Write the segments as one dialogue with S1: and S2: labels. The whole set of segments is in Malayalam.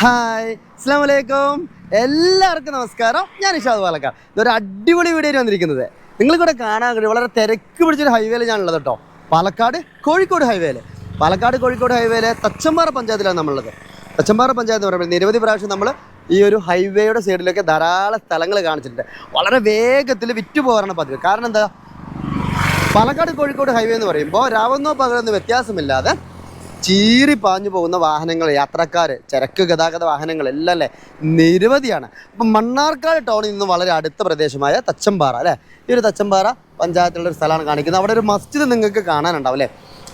S1: ഹായ് അസ്സാം വലൈക്കും എല്ലാവർക്കും നമസ്കാരം. ഞാൻ ഇഷാദ് പാലക്കാർ ഇതൊരു അടിപൊളി വീഡിയോ വന്നിരിക്കുന്നത്. നിങ്ങൾക്കിവിടെ കാണാൻ കഴിയും വളരെ തിരക്ക് പിടിച്ചൊരു ഹൈവേയിൽ ഞാനുള്ളത് കേട്ടോ പാലക്കാട് കോഴിക്കോട് ഹൈവേയിൽ പാലക്കാട് കോഴിക്കോട് ഹൈവേയിലെ തച്ചമ്പാറ പഞ്ചായത്തിലാണ് നമ്മളുള്ളത്. തച്ചമ്പാറ പഞ്ചായത്ത് എന്ന് പറയുമ്പോൾ നിരവധി പ്രാവശ്യം നമ്മൾ ഈ ഒരു ഹൈവേയുടെ സൈഡിലൊക്കെ ധാരാളം സ്ഥലങ്ങൾ കാണിച്ചിട്ടുണ്ട്. വളരെ വേഗത്തിൽ വിറ്റ് പോകാറാണ് പതിവ്. കാരണം എന്താ? പാലക്കാട് കോഴിക്കോട് ഹൈവേ എന്ന് പറയുമ്പോൾ രാവെന്നോ പകലെന്നോ വ്യത്യാസമില്ലാതെ ചീറി പാഞ്ഞു പോകുന്ന വാഹനങ്ങൾ യാത്രക്കാർ ചരക്ക് ഗതാഗത വാഹനങ്ങൾ എല്ലാം അല്ലേ? നിരവധിയാണ്. അപ്പം മണ്ണാർക്കാട് ടൗണിൽ നിന്ന് വളരെ അടുത്ത പ്രദേശമായ തച്ചമ്പാറ അല്ലേ? ഈ ഒരു തച്ചമ്പാറ പഞ്ചായത്തിലുള്ള ഒരു സ്ഥലമാണ് കാണിക്കുന്നത്. അവിടെ ഒരു മസ്ജിദ് നിങ്ങൾക്ക് കാണാനുണ്ടാവും അല്ലേ?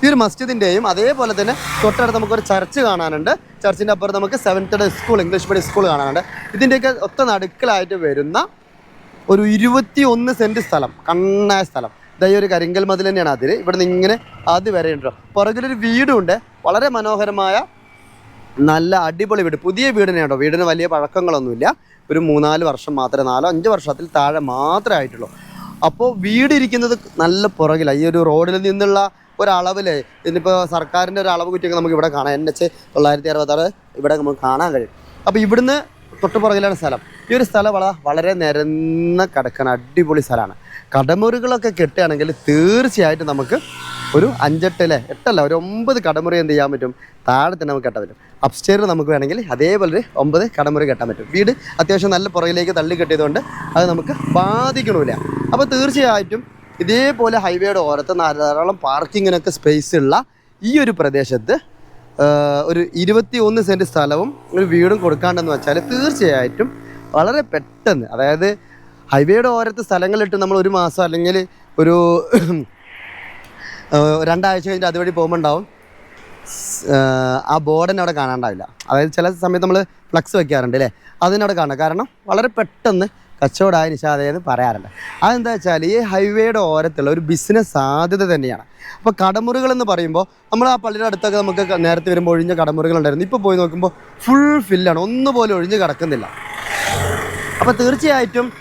S1: ഈ ഒരു മസ്ജിദിന്റെയും അതേപോലെ തന്നെ തൊട്ടടുത്ത് നമുക്കൊരു ചർച്ച് കാണാനുണ്ട്. ചർച്ചിന്റെ അപ്പുറം നമുക്ക് seventh school English medium school കാണാനുണ്ട്. ഇതിന്റെയൊക്കെ ഒത്ത നടുക്കലായിട്ട് വരുന്ന ഒരു ഇരുപത്തി ഒന്ന് സെന്റ് സ്ഥലം കണ്ണായ സ്ഥലം. ഈ ഒരു കരിങ്കൽ മതിൽ തന്നെയാണ് അതിൽ. ഇവിടെ നിന്ന് ഇങ്ങനെ അത് വരെ ഉണ്ടോ വീടും ഉണ്ട്. വളരെ മനോഹരമായ നല്ല അടിപൊളി വീട്. പുതിയ വീട് കേട്ടോ. വീടിന് വലിയ പഴക്കങ്ങളൊന്നുമില്ല. ഒരു മൂന്നാൽ വർഷം മാത്രമേ നാലോ അഞ്ച് വർഷത്തിൽ താഴെ മാത്രമേ ആയിട്ടുള്ളൂ. അപ്പോൾ വീട് ഇരിക്കുന്നത് നല്ല പുറകിലാണ് ഈ ഒരു റോഡിൽ നിന്നുള്ള ഒരളവിൽ ഇതിനിപ്പോൾ സർക്കാരിന്റെ ഒരു അളവ് കുറ്റിയൊക്കെ നമുക്ക് ഇവിടെ കാണാം. എൻ എച്ച് തൊള്ളായിരത്തി അറുപത്താറ് ഇവിടെ നമുക്ക് കാണാൻ കഴിയും. അപ്പോൾ ഇവിടുന്ന് തൊട്ട് പുറകിലാണ് സ്ഥലം. ഈ ഒരു സ്ഥലം വള വളരെ നിരന്ന കിടക്കുന്ന അടിപൊളി സ്ഥലമാണ്. കടമുറികളൊക്കെ കെട്ടുകയാണെങ്കിൽ തീർച്ചയായിട്ടും നമുക്ക് ഒരു അഞ്ചെട്ട് അല്ലേ എട്ടല്ല ഒരു ഒമ്പത് കടമുറി എന്ത് ചെയ്യാൻ പറ്റും? താഴെ തന്നെ നമുക്ക് കെട്ടാൻ പറ്റും. അപ്സ്റ്റേറിൽ നമുക്ക് വേണമെങ്കിൽ അതേപോലെ ഒരു ഒമ്പത് കടമുറി കെട്ടാൻ പറ്റും. വീട് അത്യാവശ്യം നല്ല പുറകിലേക്ക് തള്ളി കെട്ടിയതുകൊണ്ട് അത് നമുക്ക് ബാധിക്കണമില്ല അപ്പോൾ തീർച്ചയായിട്ടും ഇതേപോലെ ഹൈവേയുടെ ഓരത്ത് ധാരാളം പാർക്കിങ്ങിനൊക്കെ സ്പേസ് ഉള്ള ഈ ഒരു പ്രദേശത്ത് ഒരു ഇരുപത്തി ഒന്ന് സെന്റ് സ്ഥലവും ഒരു വീടും കൊടുക്കാണ്ടെന്ന് വെച്ചാൽ തീർച്ചയായിട്ടും വളരെ പെട്ടെന്ന് അതായത് ഹൈവേയുടെ ഓരത്ത് സ്ഥലങ്ങളിട്ട് നമ്മൾ ഒരു മാസം അല്ലെങ്കിൽ ഒരു രണ്ടാഴ്ച കഴിഞ്ഞിട്ട് അതുവഴി പോകുമ്പോൾ ഉണ്ടാവും ആ ബോർഡിനെ അവിടെ കാണാണ്ടാവില്ല. അതായത് ചില സമയത്ത് നമ്മൾ ഫ്ലക്സ് വെക്കാറുണ്ട് അല്ലേ? അതിനവിടെ കാണാം. കാരണം വളരെ പെട്ടെന്ന് കച്ചവടമായ നിഷാദയെന്ന് പറയാറുണ്ട്. അതെന്താ വെച്ചാൽ ഈ ഹൈവേയുടെ ഓരത്തുള്ള ഒരു ബിസിനസ് സാധ്യത തന്നെയാണ്. അപ്പോൾ കടമുറികൾ എന്ന് പറയുമ്പോൾ നമ്മൾ ആ പള്ളിയുടെ അടുത്തൊക്കെ നമുക്ക് നേരത്തെ വരുമ്പോൾ ഒഴിഞ്ഞ കടമുറികൾ ഉണ്ടായിരുന്നു. ഇപ്പോൾ പോയി നോക്കുമ്പോൾ ഫുൾ ഫില്ലാണ് ഒന്നുപോലും ഒഴിഞ്ഞ് കിടക്കുന്നില്ല. അപ്പോൾ തീർച്ചയായിട്ടും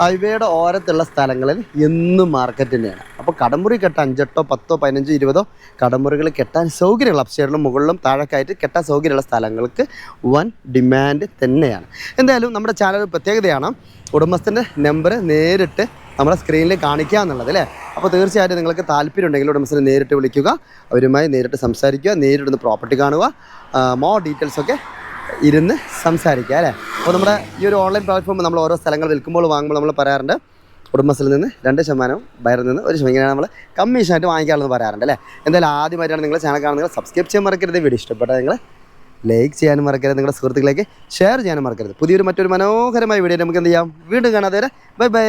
S1: ഹൈവേയുടെ ഓരത്തുള്ള സ്ഥലങ്ങളിൽ എന്നും മാർക്കറ്റ് തന്നെയാണ്. അപ്പോൾ കടമുറി കെട്ടാൻ അഞ്ചെട്ടോ പത്തോ പതിനഞ്ചോ ഇരുപതോ കടമുറികൾ കെട്ടാൻ സൗകര്യമുള്ള അപ്സ്റ്റേറിലും മുകളിലും താഴേക്കായിട്ട് കെട്ടാൻ സൗകര്യമുള്ള സ്ഥലങ്ങൾക്ക് വൻ ഡിമാൻഡ് തന്നെയാണ്. എന്തായാലും നമ്മുടെ ചാനൽ പ്രത്യേകതയാണ്. ഉടമസ്ഥന്റെ നമ്പർ നേരിട്ട് നമ്മുടെ സ്ക്രീനിൽ കാണിക്കുക എന്നുള്ളത് അല്ലേ? അപ്പോൾ തീർച്ചയായിട്ടും നിങ്ങൾക്ക് താല്പര്യം ഉണ്ടെങ്കിൽ ഉടമസ്ഥനെ നേരിട്ട് വിളിക്കുക. അവരുമായി നേരിട്ട് സംസാരിക്കുക. നേരിട്ട് പ്രോപ്പർട്ടി കാണുക. മോർ ഡീറ്റെയിൽസൊക്കെ ഇരുന്ന് സംസാരിക്കുക അല്ലേ? അപ്പോൾ നമ്മുടെ ഈ ഒരു ഓൺലൈൻ പ്ലാറ്റ്ഫോം നമ്മൾ ഓരോ സ്ഥലങ്ങൾ വിൽക്കുമ്പോൾ വാങ്ങുമ്പോൾ നമ്മൾ പറയാറുണ്ട് ഉടമസ്ഥയിൽ നിന്ന് രണ്ട് ശതമാനം ബയറിൽ നിന്ന് ഒരു ശതമാനം ഇങ്ങനെയാണ് നമ്മൾ കമ്മീഷനായിട്ട് വാങ്ങിക്കാറുള്ളത് പറയാറുണ്ട് അല്ലേ? എന്തായാലും ആദ്യമായിട്ടാണ് നിങ്ങൾ ചാനൽ കാണുന്നത്. സബ്സ്ക്രൈബ് ചെയ്യാൻ മറക്കരുത്. വീഡിയോ ഇഷ്ടപ്പെട്ടാൽ നിങ്ങൾ ലൈക്ക് ചെയ്യാനും മറക്കരുത്. നിങ്ങളുടെ സുഹൃത്തുക്കളിലേക്ക് ഷെയർ ചെയ്യാനും മറക്കരുത്. പുതിയൊരു മറ്റൊരു മനോഹരമായ വീഡിയോ നമുക്ക് എന്ത് ചെയ്യാം? വീണ്ടും കാണാതെ ബൈ ബൈ.